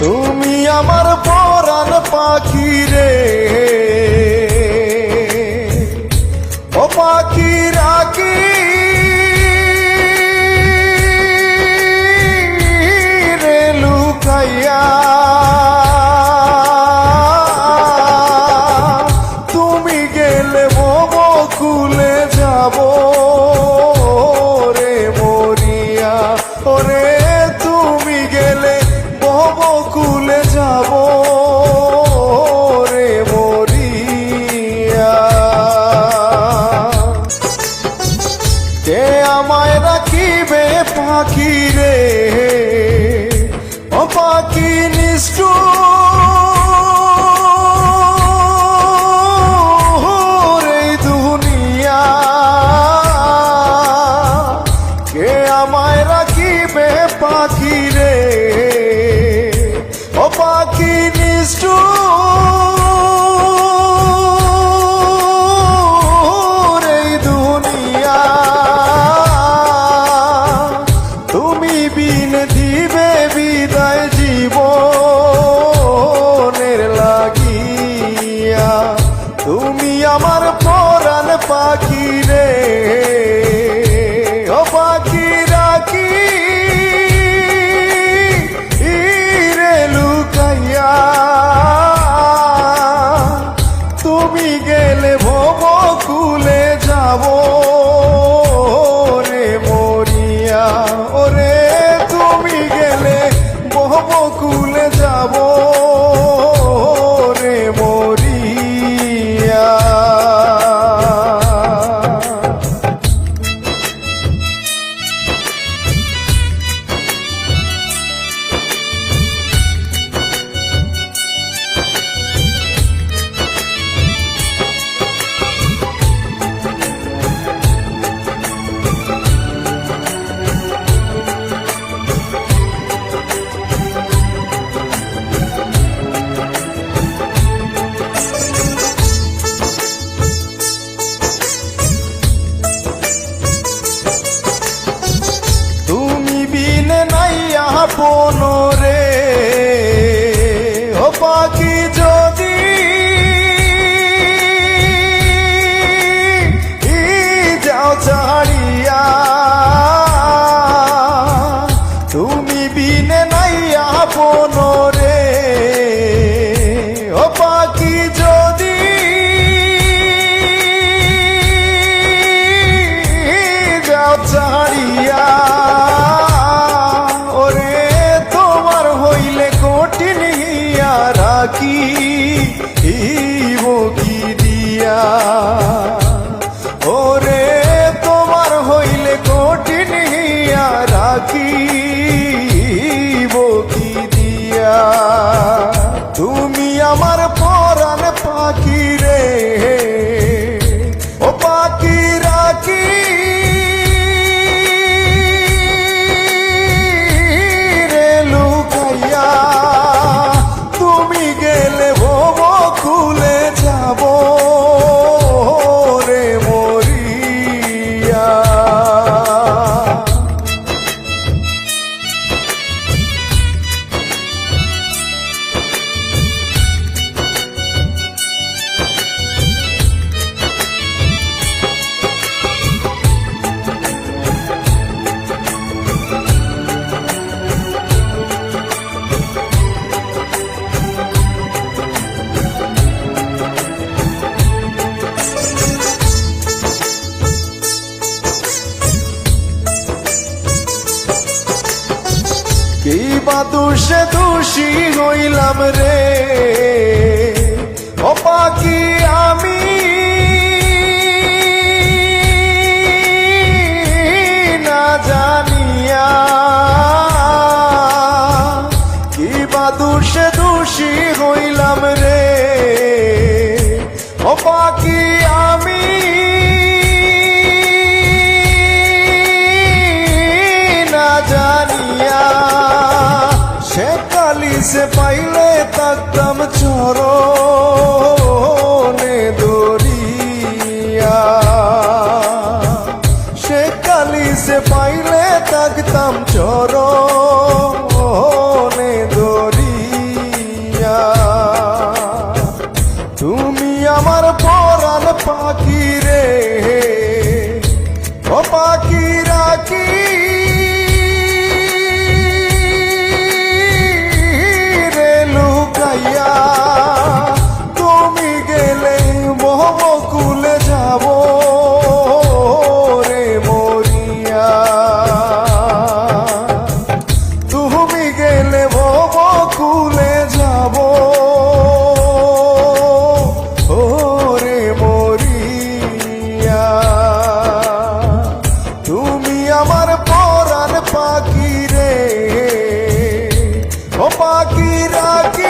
তুমি আমার পরাণ পাখি রে। আমার পরাণ পাখি রে। Yeah. কেই বা দোষে দোষী হইলাম রে। ও পাখি আমি। না জানিয়া কি বা দোষে দোষী হইলাম রে। ও পাখি পাইলে থাকতাম চরণে দরিয়া সে কালিসে পাইলে থাকতাম চরণে দরিয়া তুমি আমার পরাণ পাখি রে ও পাখি রাখি राखी राखी